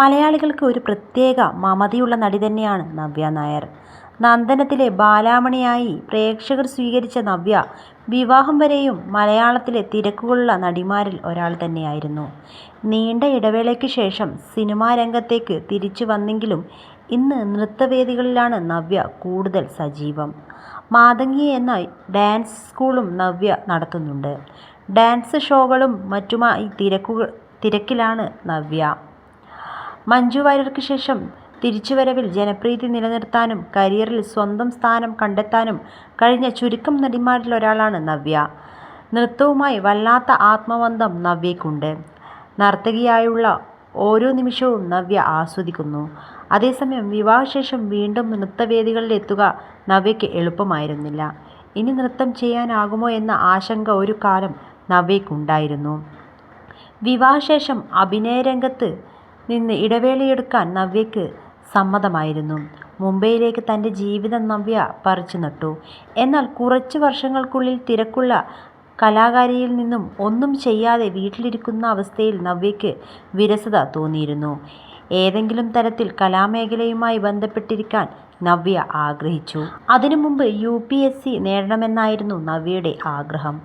മലയാളികൾക്ക് ഒരു പ്രത്യേക മമതയുള്ള നടി തന്നെയാണ് നവ്യ നായർ. നന്ദനത്തിലെ ബാലാമണിയായി പ്രേക്ഷകർ സ്വീകരിച്ച നവ്യ വിവാഹം വരെയും മലയാളത്തിലെ തിരക്കുകളുള്ള നടിമാരിൽ ഒരാൾ തന്നെയായിരുന്നു. നീണ്ട ഇടവേളയ്ക്ക് ശേഷം സിനിമാ രംഗത്തേക്ക് തിരിച്ചു വന്നെങ്കിലും ഇന്ന് നൃത്തവേദികളിലാണ് നവ്യ കൂടുതൽ സജീവം. മാതങ്ങി എന്ന ഡാൻസ് സ്കൂളും നവ്യ നടത്തുന്നുണ്ട്. ഡാൻസ് ഷോകളും മറ്റുമായി തിരക്കിലാണ് നവ്യ. മഞ്ജു വാര്യർക്ക് ശേഷം തിരിച്ചുവരവിൽ ജനപ്രീതി നിലനിർത്താനും കരിയറിൽ സ്വന്തം സ്ഥാനം കണ്ടെത്താനും കഴിഞ്ഞ ചുരുക്കം നടിമാരിൽ ഒരാളാണ് നവ്യ. നൃത്തവുമായി വല്ലാത്ത ആത്മബന്ധം നവ്യയ്ക്കുണ്ട്. നർത്തകിയായുള്ള ഓരോ നിമിഷവും നവ്യ ആസ്വദിക്കുന്നു. അതേസമയം വിവാഹശേഷം വീണ്ടും നൃത്തവേദികളിൽ എത്തുക നവ്യയ്ക്ക് എളുപ്പമായിരുന്നില്ല. ഇനി നൃത്തം ചെയ്യാനാകുമോ എന്ന ആശങ്ക ഒരു കാലം നവ്യയ്ക്കുണ്ടായിരുന്നു. വിവാഹശേഷം അഭിനയരംഗത്ത് നിന്ന് ഇടവേളയെടുക്കാൻ നവ്യയ്ക്ക് സമ്മതമായിരുന്നു. മുംബൈയിലേക്ക് തന്റെ ജീവിതം നവ്യ പറിച്ചു നട്ടു എന്നാൽ കുറച്ച് വർഷങ്ങൾക്കുള്ളിൽ തിരക്കുള്ള കലാകാരിയിൽ നിന്നും ഒന്നും ചെയ്യാതെ വീട്ടിലിരിക്കുന്ന അവസ്ഥയിൽ നവ്യയ്ക്ക് വിരസത തോന്നിയിരുന്നു. ഏതെങ്കിലും തരത്തിൽ കലാമേഖലയുമായി ബന്ധപ്പെട്ടിരിക്കാൻ നവ്യ ആഗ്രഹിച്ചു. അതിനു അതിനുമുമ്പ് സി നേടണമെന്നായിരുന്നു നവ്യയുടെ ആഗ്രഹം.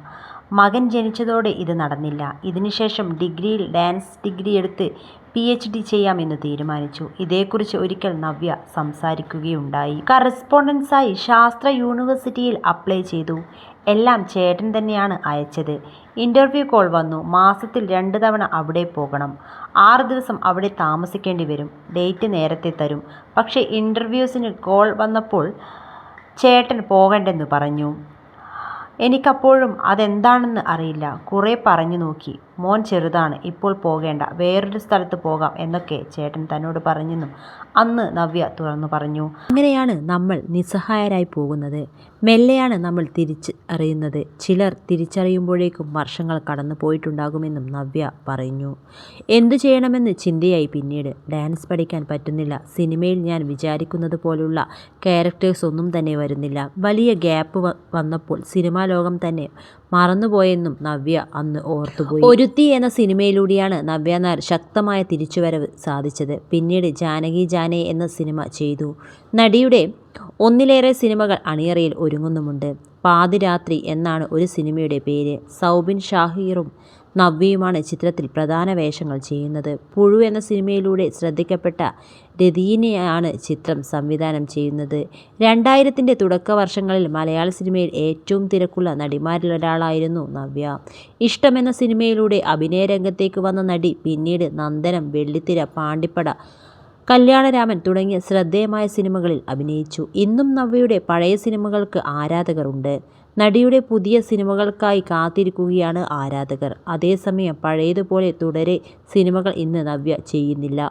മകൻ ജനിച്ചതോടെ ഇത് നടന്നില്ല. ഇതിനുശേഷം ഡിഗ്രിയിൽ ഡാൻസ് ഡിഗ്രി എടുത്ത് പി എച്ച് ഡി ചെയ്യാമെന്ന് തീരുമാനിച്ചു. ഇതേക്കുറിച്ച് ഒരിക്കൽ നവ്യ സംസാരിക്കുകയുണ്ടായി. കറസ്പോണ്ടൻസായി ശാസ്ത്ര യൂണിവേഴ്സിറ്റിയിൽ അപ്ലൈ ചെയ്തു. എല്ലാം ചേട്ടൻ തന്നെയാണ് അയച്ചത്. ഇന്റർവ്യൂ കോൾ വന്നു. മാസത്തിൽ രണ്ട് തവണ അവിടെ പോകണം. ആറ് ദിവസം അവിടെ താമസിക്കേണ്ടി വരും. ഡേറ്റ് നേരത്തെ തരും. പക്ഷേ ഇന്റർവ്യൂസിന് കോൾ വന്നപ്പോൾ ചേട്ടൻ പോകണ്ടെന്ന് പറഞ്ഞു. എനിക്കപ്പോഴും അതെന്താണെന്ന് അറിയില്ല. കുറേ പറഞ്ഞു നോക്കി. മോൻ ചെറുതാണ്. ഇപ്പോൾ പോകേണ്ട. വേറൊരു സ്ഥലത്ത് പോകാം എന്നൊക്കെ ചേട്ടൻ തന്നോട് പറഞ്ഞെന്നും അന്ന് നവ്യ തുറന്നു പറഞ്ഞു അങ്ങനെയാണ് നമ്മൾ നിസ്സഹായരായി പോകുന്നത്. മെല്ലെയാണ് നമ്മൾ തിരിച്ച് അറിയുന്നത് ചിലർ തിരിച്ചറിയുമ്പോഴേക്കും വർഷങ്ങൾ കടന്നു പോയിട്ടുണ്ടാകുമെന്നും നവ്യ പറഞ്ഞു. എന്തു ചെയ്യണമെന്ന് ചിന്തയായി പിന്നീട്. ഡാൻസ് പഠിക്കാൻ പറ്റുന്നില്ല. സിനിമയിൽ ഞാൻ വിചാരിക്കുന്നത് പോലുള്ള ക്യാരക്ടേഴ്സ് ഒന്നും തന്നെ വരുന്നില്ല. വലിയ ഗ്യാപ്പ് വന്നപ്പോൾ സിനിമാ ലോകം തന്നെ മറന്നുപോയെന്നും നവ്യ അന്ന് ഓർത്തുപോയി. ഒരുത്തി എന്ന സിനിമയിലൂടെയാണ് നവ്യ നായർ ശക്തമായ തിരിച്ചുവരവ് സാധിച്ചത്. പിന്നീട് ജാനകി ജാനെ എന്ന സിനിമ ചെയ്തു. നടിയുടെ ഒന്നിലേറെ സിനിമകൾ അണിയറയിൽ ഒരുങ്ങുന്നുമുണ്ട്. പാതിരാത്രി എന്നാണ് ഒരു സിനിമയുടെ പേര്. സൗബിൻ ഷാഹിറും നവ്യയുമാണ് ചിത്രത്തിൽ പ്രധാന വേഷങ്ങൾ ചെയ്യുന്നത്. പുഴു എന്ന സിനിമയിലൂടെ ശ്രദ്ധിക്കപ്പെട്ട രതീനയാണ് ചിത്രം സംവിധാനം ചെയ്യുന്നത്. രണ്ടായിരത്തിന്റെ തുടക്ക വർഷങ്ങളിൽ മലയാള സിനിമയിൽ ഏറ്റവും തിരക്കുള്ള നടിമാരിലൊരാളായിരുന്നു നവ്യ. ഇഷ്ടം എന്ന സിനിമയിലൂടെ അഭിനയരംഗത്തേക്ക് വന്ന നടി പിന്നീട് നന്ദനം, വെള്ളിത്തിര, പാണ്ടിപ്പട, കല്യാണരാമൻ തുടങ്ങിയ ശ്രദ്ധേയമായ സിനിമകളിൽ അഭിനയിച്ചു. ഇന്നും നവ്യയുടെ പഴയ സിനിമകൾക്ക് ആരാധകരുണ്ട് നടിയുടെ പുതിയ സിനിമകൾക്കായി കാത്തിരിക്കുകയാണ് ആരാധകർ. അതേസമയം പഴയതുപോലെ തുടരെ സിനിമകൾ ഇന്ന് നവ്യ ചെയ്യുന്നില്ല.